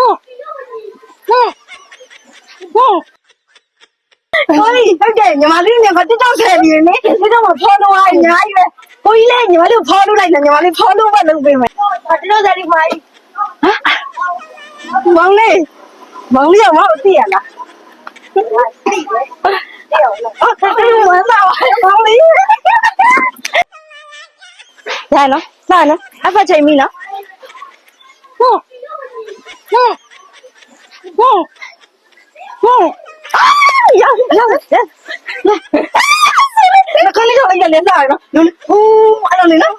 ဟုတ်ဟုတ်ဟုတ်ကိုကြီးဟုတ်တယ်ညီမလေးနဲ့ကတက်တော့ဆယ်ပြီလေတက်တော့မ follow အားအများကြီးပဲကိုကြီးလည်းညီမလေး follow လိုက်တယ်ညီမလေး follow ပဲလုပ်ပေးမယ်တက်တော့ဆယ်ပြီမိုင်းဟမ်မောင်လေးမောင်လေးကမဟုတ်သိရလားအော်တက်တော့ဝမ်းသာပါမောင်လေးရနော်လာနော်အဖချိန်ပြီနော်ဟုတ် ဟုတ်ဟုတ်ဟုတ်အာရောက်ရောက်ရောက်ခလေးခလေးကလည်းလာနော်လူဟိုးအဲ့လိုလေနော်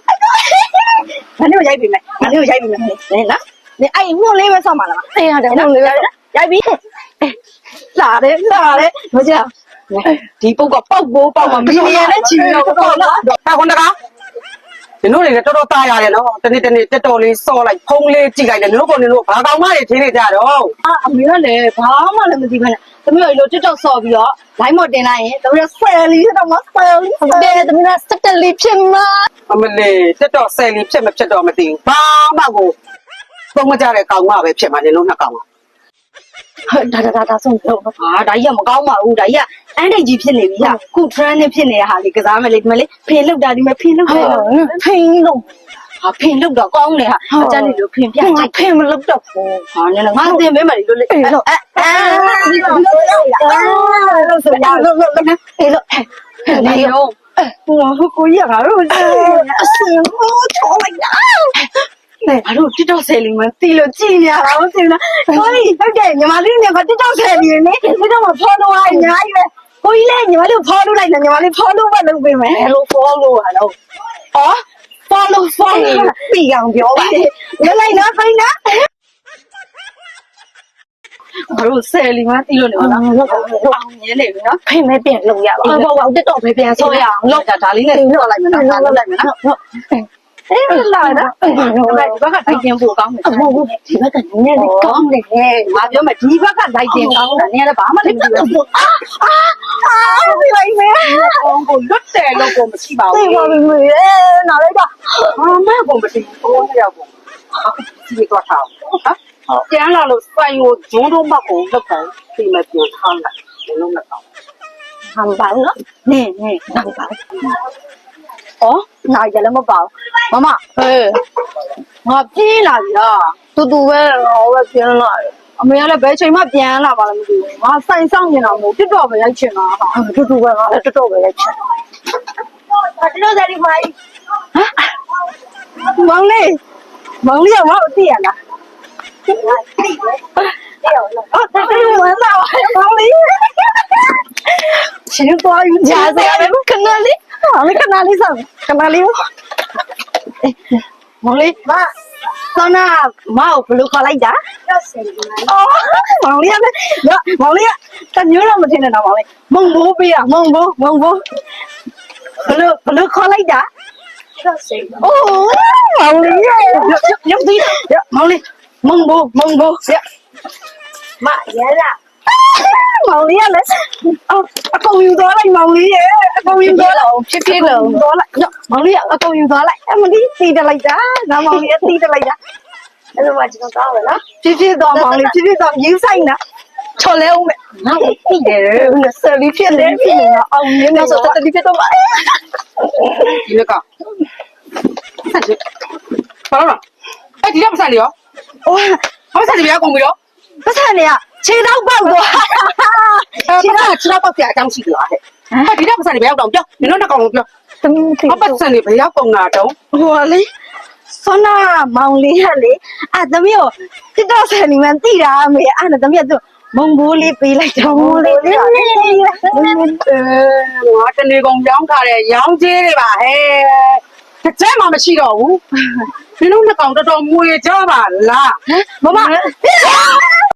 ငါတို့ရိုက်ပြီမယ်ငါတို့ရိုက်ပြီမယ်နော်နေအဲ့ညွန့်လေးပဲဆောက်မှာလားအေးဟုတ်တယ်ညွန့်လေးပဲရိုက်ပြီလာတယ်လာတယ်မကြောက်ဒီပုတ်ကပေါက်ပိုးပေါက်မှာမီလီယံနဲ့ချီတော့ပေါ့နော်တာခွန်တကား နင်တို့တွေလည်းတော်တော်သားရတယ်နော်တနေ့တနေ့တက်တော်လေးစော့လိုက်ဖုံးလေးကြည့်လိုက်တယ်နင်တို့ကနင်တို့ဘာကောင်မှတွေထင်းနေကြတော့အာအမေကလည်းဘာမှလည်းမသိဘဲနဲ့သမီးတို့လိုတက်တော်စော်ပြီးတော့ line မော်တင်လိုက်ရင်သမီးတို့ဆယ်လီတော့မဆယ်လီဆယ်သမီးတို့စက်တက်လေးဖြစ်မှာအမလေးတက်တော်ဆယ်လီဖြစ်မဖြစ်တော့မသိဘူးဘာမှကိုပုံမကြတဲ့ကောင်မှပဲဖြစ်မှာနင်တို့နှစ်ကောင် ဒါဒါဒါဒါဆုံးတော့ဟာဒါကြီးကမကောင်းပါဘူးဒါကြီးကအန်တိတ်ကြီးဖြစ်နေပြီဟာခု trend နဲ့ဖြစ်နေတဲ့ဟာလေးကစားမယ်လေဒီမလေးဖင်လောက်တာဒီမဖင်လောက်တာဖင်လောက်ဟာဖင်လောက်တော့ကောင်းတယ်ဟာအကြမ်းနေလို့ဖင်ပြချင်ဖင်မလောက်တော့ဘူးဟာနည်းနည်းငါတင်ပေးမယ်လေလို့လေအဲ့လိုအဲအဲလို့ဆိုရလို့လို့လို့အဲ့လိုနေရောဟိုကိုကြီးကငါတို့အစင်ဟိုချောလိုက်တာ နေဘာလို့ TikTok ဆယ်လီမသိလို့ကြည်နေရတာမသိဘူးလားကိုကြီးဟုတ်တယ်ညီမလေးနဲ့က TikTok ဆယ်လီနေ TikTok မှာ follow အားအများကြီးပဲကိုကြီးလည်းညီမလေး follow လိုက်တယ်ညီမလေး follow ပဲလုပ်ပေးမယ်ဘယ်လို follow ရတော့အော် follow follow ပြီးအောင်ပြောပါလေလိုက်နော်ခိုင်းနော်ဘာလို့ဆယ်လီမသိလို့နေလားအောင်မြင်နေပြီနော်ဖိမဲပြန်လုပ်ရပါဘူးဟုတ်ပါဘူး TikTok ပဲပြန်ဆောရအောင်လုပ်တာဒါလေးနဲ့လုပ်လိုက်မယ်နော်လုပ်လိုက်မယ်နော် အေးလာတော့ဒီဘက်ကထိုင်ကျင်ဖို့ကောင်းတယ်မဟုတ်ဘူးဒီဘက်ကနည်းနည်းလေးကောင်းတယ်ငါပြောမယ်ဒီဘက်ကလိုက်ကျင်ကောင်းတာနည်းလည်းဘာမှမသိဘူးအာအာအာဒီလိုက်မယ်ကောင်ကိုလွတ်တယ်လို့ကိုမရှိပါသိဘူးပါပြီမေနောက်လိုက်တော့ဘာမှကိုမရှိဘူးဘောရရောက်ကိုဒီတော့ထားဟာကျန်လာလို့စိုင်ကိုဂျုံတော့မကိုလောက်တယ်ဒီမဲ့ပြန်ထားလိုက်ဘယ်လိုမကောင်းဟမ်ပါနော်နင်းနင်းနောက်ပါ အော်နိုင်ကြလည်းမပါဘူးမမဟေးငါပြေးလာပြီလားတူတူပဲငါပဲပြန်လာတယ်အမေကလည်းဘယ်ချိန်မှပြန်လာပါလဲမသိဘူးငါစိုင်ဆောင်နေတာမဟုတ်တစ်တော့ပဲရိုက်ချင်တာဟာတူတူပဲငါလည်းတစ်တော့ပဲရိုက်ချင်ဟာတစ်တော့တယ်မိုင်းဟမ်မောင်လေးမောင်လေးကမဟုတ်သိရလားသိတယ်အော်တော်တော်ဝမ်းသာပါမောင်လေးရှင်သွားယူကြစရာလည်းခဏလေးဟာ လေခဏလေးဆောင်ခဏလေးမောင်လေးမဆောနာမောက်ဘယ်လိုခေါ်လိုက်တာတော့ဆယ်ဒီအော်မောင်လေးကလည်းမောင်လေးကတမျိုးတော့မထင်နဲ့တော့မောင်လေးမုံဘိုးပေးရမုံဘိုးမုံဘိုးဘယ်လိုဘယ်လိုခေါ်လိုက်တာတော့ဆယ်အိုးမောင်လေးရရုပ်သေးမောင်လေးမုံဘိုးမုံဘိုးရမရလား မောင်လေးကလည်းအော်အကုန်ယူသွားလိုက်မောင်လေးရဲ့အကုန်ယူသွားလိုက်ဖြစ်ဖြစ်လို့သွားလိုက်မောင်လေးကအကုန်ယူသွားလိုက်အမလေးတီးတက်လိုက်တာငါမောင်လေးကတီးတက်လိုက်တာအဲ့လိုမှကျွန်တော်ကောင်းရလားဖြစ်ဖြစ်တော့မောင်လေးဖြစ်ဖြစ်တော့ယူဆိုင်တာချော်လဲဦးမယ်ငါသိတယ်ဆယ်လီဖြစ်နေဖြစ်နေအောင်ရင်းနေဆိုတက်လီဖြစ်တော့ပါဒီလက်ကဆက်ကြဘာလို့အဲ့ဒီတော့မဆက်လေရောဟိုဟောဆက်တယ်ဗျာကုန်ပြီရောပတ်စံနေက ခြေတော့ပေါက်သွားခြေတော့ခြေတော့ပေါက်ပြအကြောင်းရှိတယ်ဟာအဲ့ဒီတော့မဆက်လေဗျာတော့ပြောနင်တို့နှစ်ကောင်လုံးပြောသမီးသိဟောပတ်စံနေဘယ်ရောက်ကုန်တာတုံးဟိုလေဆွမ်းနာမောင်လေးရလေအာသမီးကိုတစ်တော့ဆယ်နေမှန်သိတာအမေအဲ့ဒါသမီးကသူမုံဘိုးလေးပေးလိုက်တော့မုံလေးလေးအဲငါတနေကုန်ရောင်းထားတဲ့ရောင်းသေးတွေပါဟဲ့တစ်ချက်မှမရှိတော့ဘူးနင်တို့နှစ်ကောင်တော်တော်မွေကြပါလားမမ